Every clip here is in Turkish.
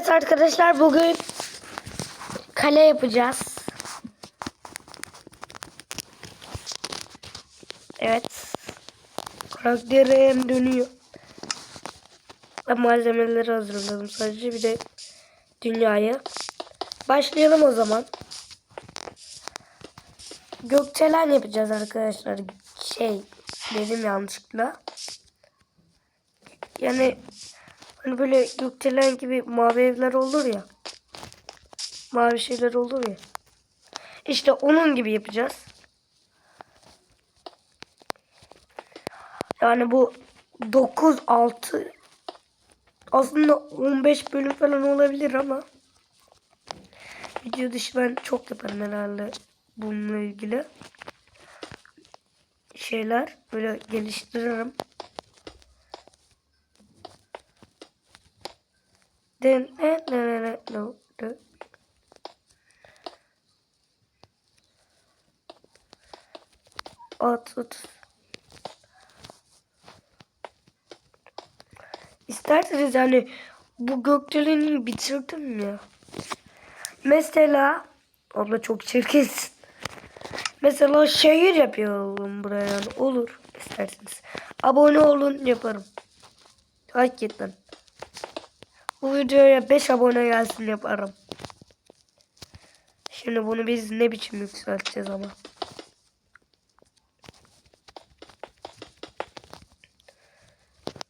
Evet arkadaşlar bugün kale yapacağız. Evet. Karakterim dönüyor. Ben malzemeleri hazırladım sadece bir de dünyayı. Başlayalım o zaman. Gökçelen yapacağız arkadaşlar. Şey dedim yanlışlıkla. Yani hani böyle gökdelen gibi mavi evler olur ya. Mavi şeyler olur ya. İşte onun gibi yapacağız. Yani bu 9 6 aslında 15 bölüm falan olabilir ama video dışı ben çok yaparım herhalde bununla ilgili şeyler böyle geliştiririm. Den ne ne ne ne. At at. İsterseniz yani bu gökdeleni bitirdim ya. Mesela abla çok çirkinsin. Mesela şehir yapıyorum buraya yani olur isterseniz. Abone olun yaparım. Hakikaten. Bu videoya 5 abone gelsin yaparım. Şimdi bunu biz ne biçim yükselteceğiz ama.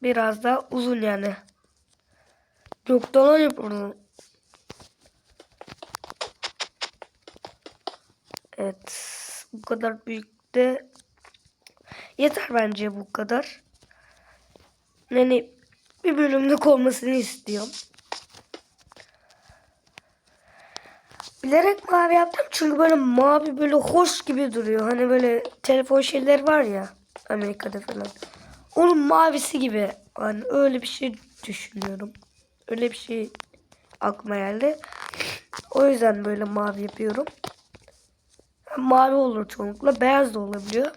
Biraz daha uzun yani. Gökdelen yapalım. Evet. Bu kadar büyük de yeter bence bu kadar. Yani bir bölümlük olmasını istiyorum. Bilerek mavi yaptım çünkü böyle mavi böyle hoş gibi duruyor. Hani böyle telefon şeyler var ya Amerika'da falan. Onun mavisi gibi. Hani öyle bir şey düşünüyorum. Öyle bir şey aklıma geldi. O yüzden böyle mavi yapıyorum. Mavi olur çoğunlukla. Beyaz da olabiliyor.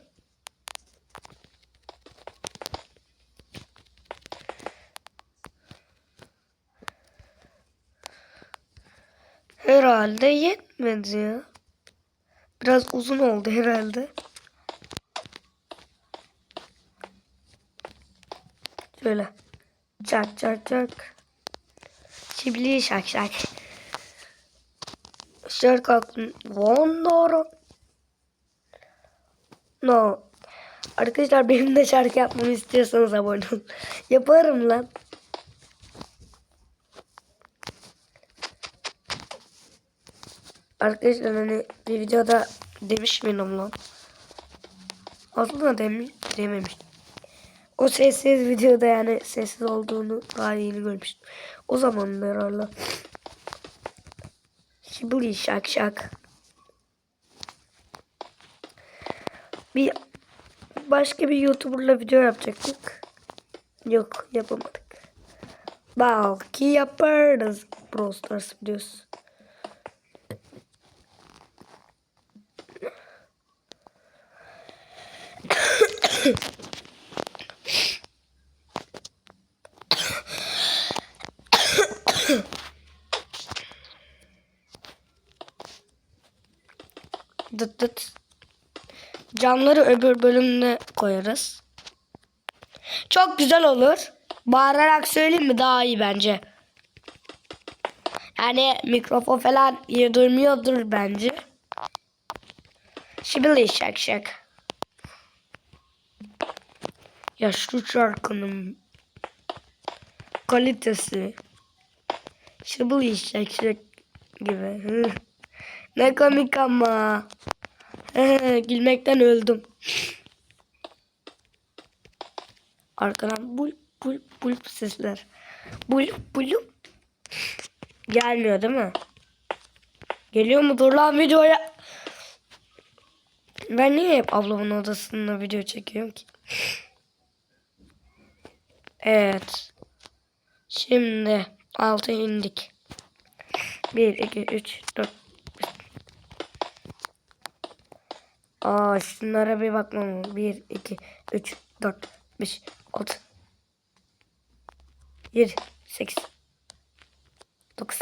Herhalde yetmedi ya. Biraz uzun oldu herhalde. Şöyle. Çak çak çak. Çibli şak şak. Şarkı aklım. Vondoro. No. Arkadaşlar benim de şarkı yapmamı istiyorsanız abone olun. Yaparım lan. Arkadaşlar hani bir videoda demiş miydim lan? Aslında demiş, dememiştim. O sessiz videoda yani sessiz olduğunu daha yeni görmüştüm. O zaman herhalde. Şibli şak şak. Bir başka bir YouTuber'la video yapacaktık. Yok yapamadık. Belki yaparız. Brawl Stars videosu. Camları öbür bölümüne koyarız. Çok güzel olur. Bağırarak söyleyeyim mi daha iyi bence. Yani mikrofon falan iyi duymuyordur bence. Şimdi şak şak. Ya şu şarkının kalitesi. Şimdi şak şak gibi. Ne komik ama. Gülmekten öldüm. Arkadan bul bul bul sesler. Bul bulu. Gelmiyor değil mi? Geliyor mu? Dur lan videoya. Ben niye hep ablamın odasında video çekiyorum ki? Evet. Şimdi altı indik. 1, 2, 3, 4, Aa şunlara bir bakmam. 1, 2, 3, 4, 5, 6, 7, 8, 9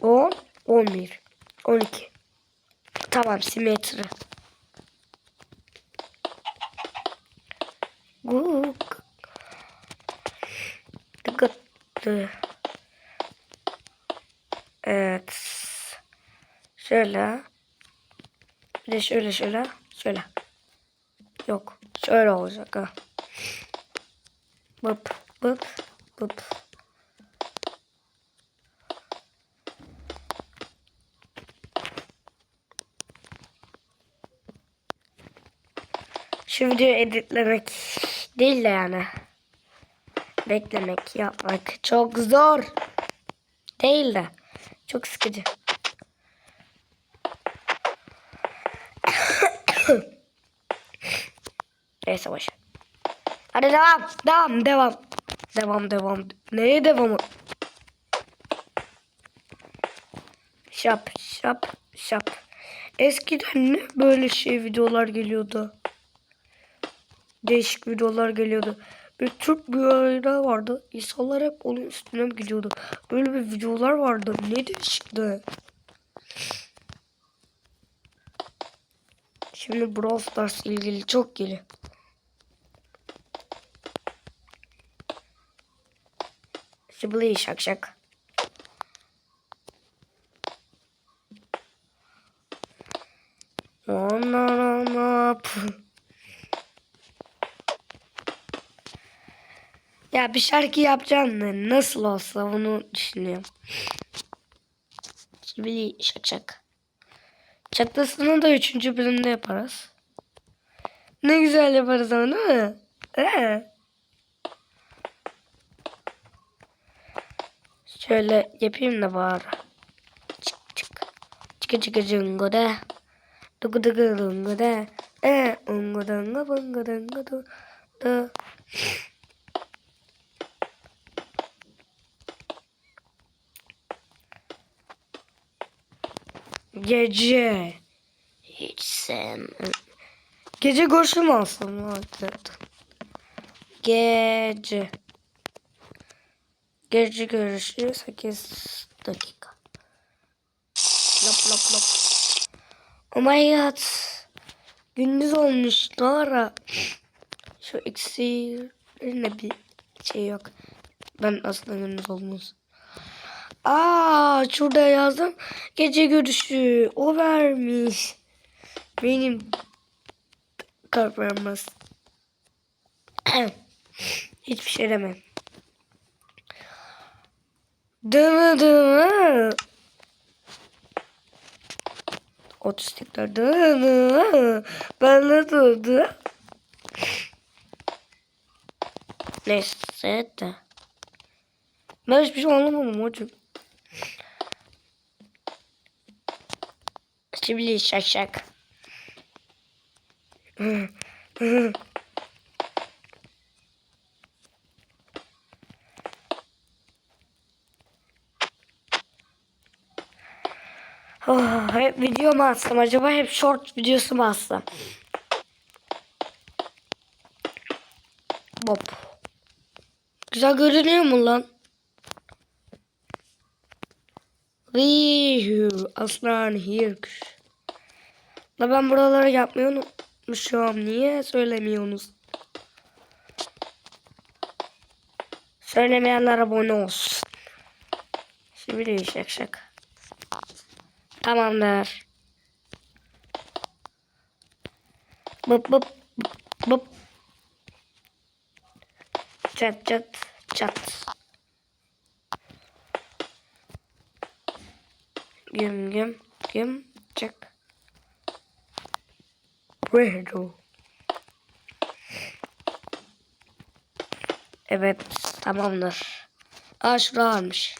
10 11 12 Tamam simetri. Guk. Tıkıttı. Evet. Şöyle. Bir de şöyle şöyle. Şöyle. Yok. Şöyle olacak ha. Bıp bıp bıp. Şu videoyu editlemek değil de yani. Beklemek, yapmak çok zor. Değil de. Çok sıkıcı. Neyse boş. Hadi devam. Devam. Devam. Devam. Devam. Neye devamı? Şap. Şap. Şap. Eskiden ne böyle şey videolar geliyordu. Değişik videolar geliyordu. Bir Türk bir ayda vardı. İnsanlar hep onun üstüne mi gidiyordu? Böyle bir videolar vardı. Ne değişikti. Şimdi Brawl Stars ilgili çok geliyor. Şıbılı şak şak. Ya bir şarkı yapacağım da nasıl olsa onu düşünüyorum. Şıbılı şak şak. Çatlasını da üçüncü bölümde yaparız. Ne güzel yaparız ama değil mi? He. Şöyle yapayım da bari. Çık çık. Çıkı çıkı cungu da. Dugu dugu dungu da. E ungu dungu bungu dungu du. Du. Gece. Hiç sevmem. Gece görüşü mü alsam? Gece. Gece görüşü 8 dakika. Lop lop lop. Oh my god. Gündüz olmuş. Lara. Şu iksirine bir şey yok. Ben aslında gündüz olmuş. Aa şurada yazdım. Gece görüşü. O vermiş. Benim kalp vermez. Hiçbir şey demem. Dını dını. Otistikler dını. Ben de durdu. Neyse de. Ben hiçbir şey anlamadım hocam. Şimdi şak Oh, hep video mu atsam acaba hep short videosu mu atsam? Bop. Güzel görünüyor mu lan? Vihu aslan hirk. La ben buraları yapmayı unutmuşum. Niye söylemiyorsunuz? Söylemeyenler abone olsun. Şimdi şak şak. Tamamdır. Bıp bıp bıp. Çat çat çat. Güm güm güm çak. Burrito. Evet tamamdır. Aa şurada varmış.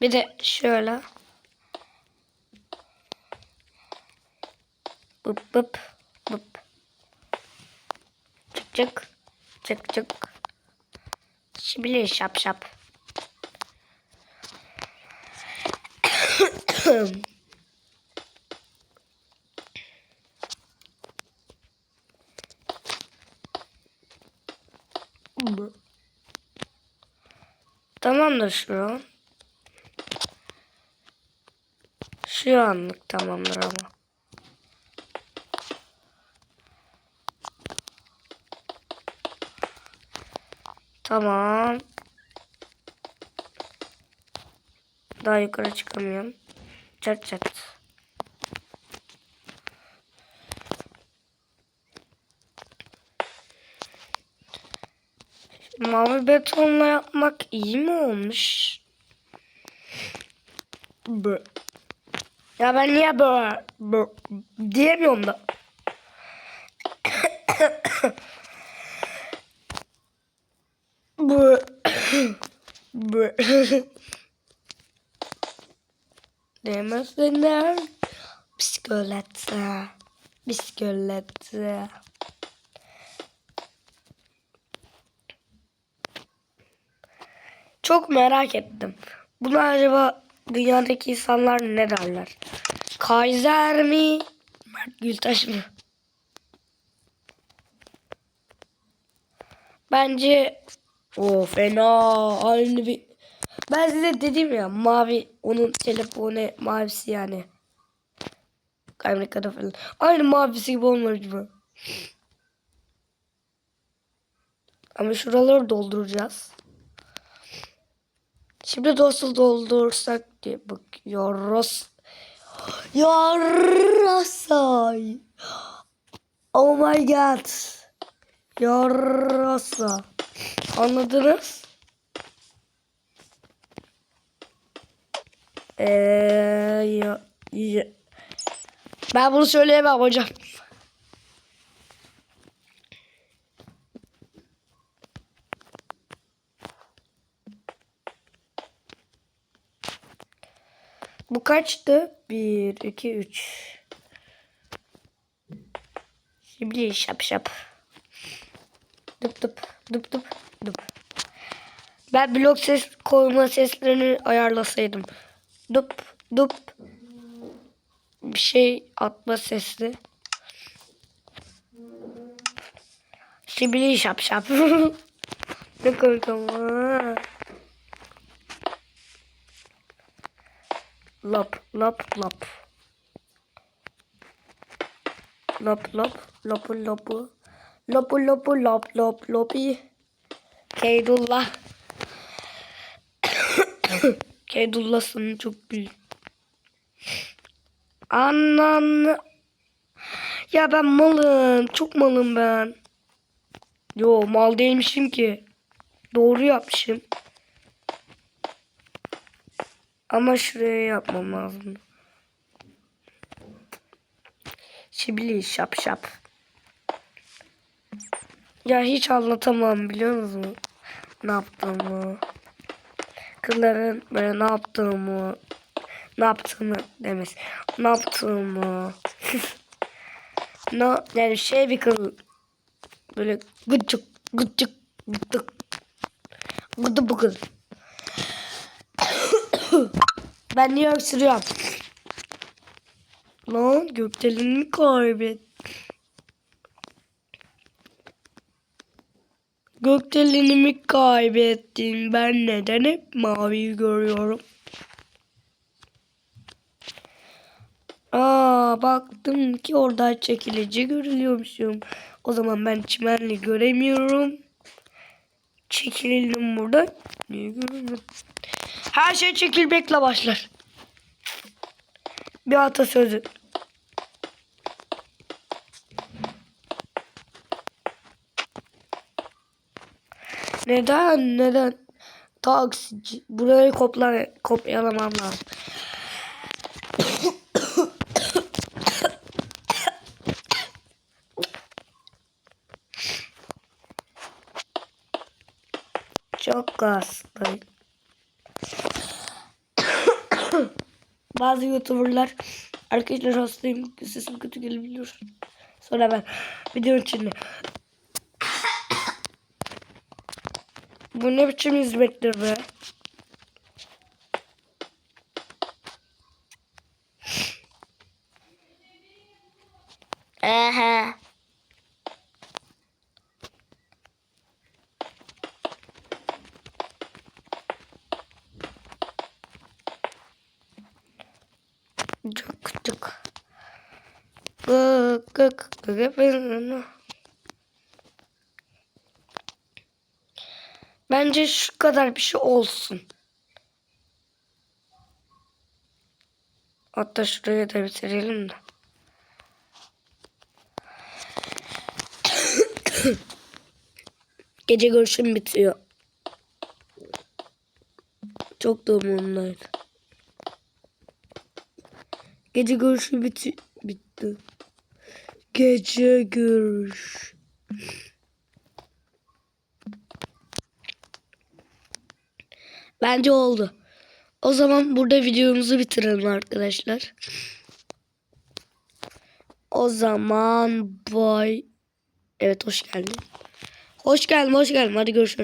Bir de şöyle. Bıp bıp bıp. Çık çık. Çık çık. Şimdi şap şap. Tamamdır şu an. Şu anlık tamamdır ama. Tamam. Daha yukarı çıkamıyorum. Çat çat. Mavi betonla yapmak iyi mi olmuş? Bö. Ya ben niye böyle bö, diyemiyorum da. Bö. Bö. Demesinler. Bisiklete. Bisiklete. Çok merak ettim. Buna acaba dünyadaki insanlar ne derler? Kaiser mi? Mert Gültaş mı? Bence o fena aynı bir ben size dedim ya mavi onun telefonu mavisi yani. Amerika'da falan. Aynı mavisi gibi olmuş mu? Ama şuraları dolduracağız. Şimdi nasıl doldursak diye bakıyoruz. Yarasay. Oh my god. Yarasa. Anladınız? Ee, ya. Ben bunu söyleyemem hocam. Bu kaçtı? 1, 2, 3. Şimdi şap şap. Dıp dıp dıp dıp. Ben blok ses koyma seslerini ayarlasaydım. Dıp dıp. Bir şey atma sesli. Şimdi şap şap. ne komik ama. Lap lap lap. Lap lap lapu lapu. Lapu lapu lap lap lapi. Keydullah. Keydullah'sın çok büyük. Anan. Ya ben malım. Çok malım ben. Yo mal değilmişim ki. Doğru yapmışım. Ama şuraya yapmam lazım. Şibili şap şap. Ya hiç anlatamam biliyor musun? Ne yaptığımı. Kızların böyle ne yaptığımı. Ne yaptığını demez. Ne yaptığımı. ne, yani şey bir kız. Böyle gıcık gıcık gıcık. Gıdı bu kız. Ben niye öksürüyorum? Lan gökdelenimi kaybet. Gökdelenimi kaybettim. Ben neden hep maviyi görüyorum? Aa baktım ki orada çekilici görülüyormuşum. O zaman ben çimenli göremiyorum. Çekildim burada. Niye göremiyorum? Her şey çekilmekle başlar. Bir atasözü. Neden? Neden? Taksici. Burayı kopla, kopyalamam lazım. Çok hastayım. Bazı youtuberlar arkadaşlar hastayım sesim kötü gelebiliyor. Sonra ben video içinde Bu ne biçim hizmettir be? Aha. Cık cık. Gık gık gık Bence şu kadar bir şey olsun. Hatta şuraya da bitirelim de. Gece görüşüm bitiyor. Çok da umurumdaydı. Gece görüşü biti bitti. Gece görüş. Bence oldu. O zaman burada videomuzu bitirelim arkadaşlar. O zaman bye. Evet hoş geldin. Hoş geldin hoş geldin. Hadi görüşürüz.